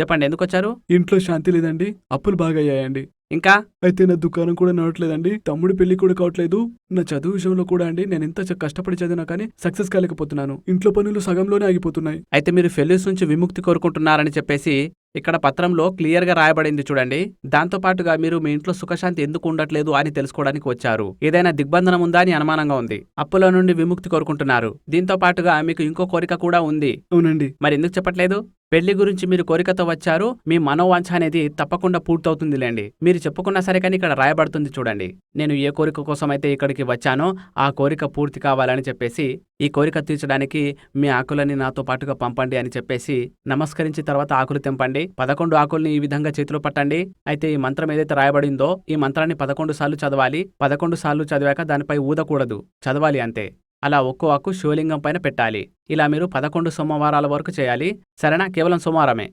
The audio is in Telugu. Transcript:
చెప్పండి ఎందుకు వచ్చారు ఇంట్లో శాంతి లేదండి అప్పులు బాగా అయ్యాయండి ఇంకా? అయితే నా దుకాణం కూడా నడవట్లేదండి తమ్ముడి పెళ్ళి కూడా కావట్లేదు. నా చదువు విషయంలో కూడా అండి నేను ఎంత చ- కష్టపడి చదివినా కానీ సక్సెస్ కాలేకపోతున్నాను. ఇంట్లో పనులు సగంలోనే ఆగిపోతున్నాయి. అయితే మీరు ఫెయిల్యూర్స్ నుంచి విముక్తి కోరుకుంటున్నారని చెప్పేసి ఇక్కడ పత్రంలో క్లియర్గా రాయబడింది చూడండి. దాంతో పాటుగా మీరు మీ ఇంట్లో సుఖశాంతి ఎందుకు ఉండట్లేదు అని తెలుసుకోవడానికి వచ్చారు. ఏదైనా దిగ్బంధనం ఉందా అని అనుమానంగా ఉంది. అప్పుల నుండి విముక్తి కోరుకుంటున్నారు. దీంతో పాటుగా మీకు ఇంకో కోరిక కూడా ఉంది. అవునండి. మరి ఎందుకు చెప్పట్లేదు? పెళ్ళి గురించి మీరు కోరికతో వచ్చారు మీ మనోవాంఛ అనేది తప్పకుండా పూర్తవుతుందిలేండి. మీరు చెప్పుకున్నా సరే కానీ ఇక్కడ రాయబడుతుంది చూడండి. నేను ఏ కోరిక కోసం అయితే ఇక్కడికి వచ్చానో ఆ కోరిక పూర్తి కావాలని చెప్పేసి ఈ కోరిక తీర్చడానికి మీ ఆకులని నాతో పాటుగా పంపండి అని చెప్పేసి నమస్కరించి తర్వాత ఆకులు తెంపండి. పదకొండు ఆకుల్ని ఈ విధంగా చేతిలో పట్టండి. అయితే ఈ మంత్రం ఏదైతే రాయబడిందో ఈ మంత్రాన్ని పదకొండు సార్లు చదవాలి. పదకొండు సార్లు చదివాక దానిపై ఊదకూడదు. చదవాలి అంతే. అలా ఒక్కో ఆకు శివలింగం పైన పెట్టాలి. ఇలా మీరు పదకొండు సోమవారాల వరకు చేయాలి. సరేనా? కేవలం సోమవారమే.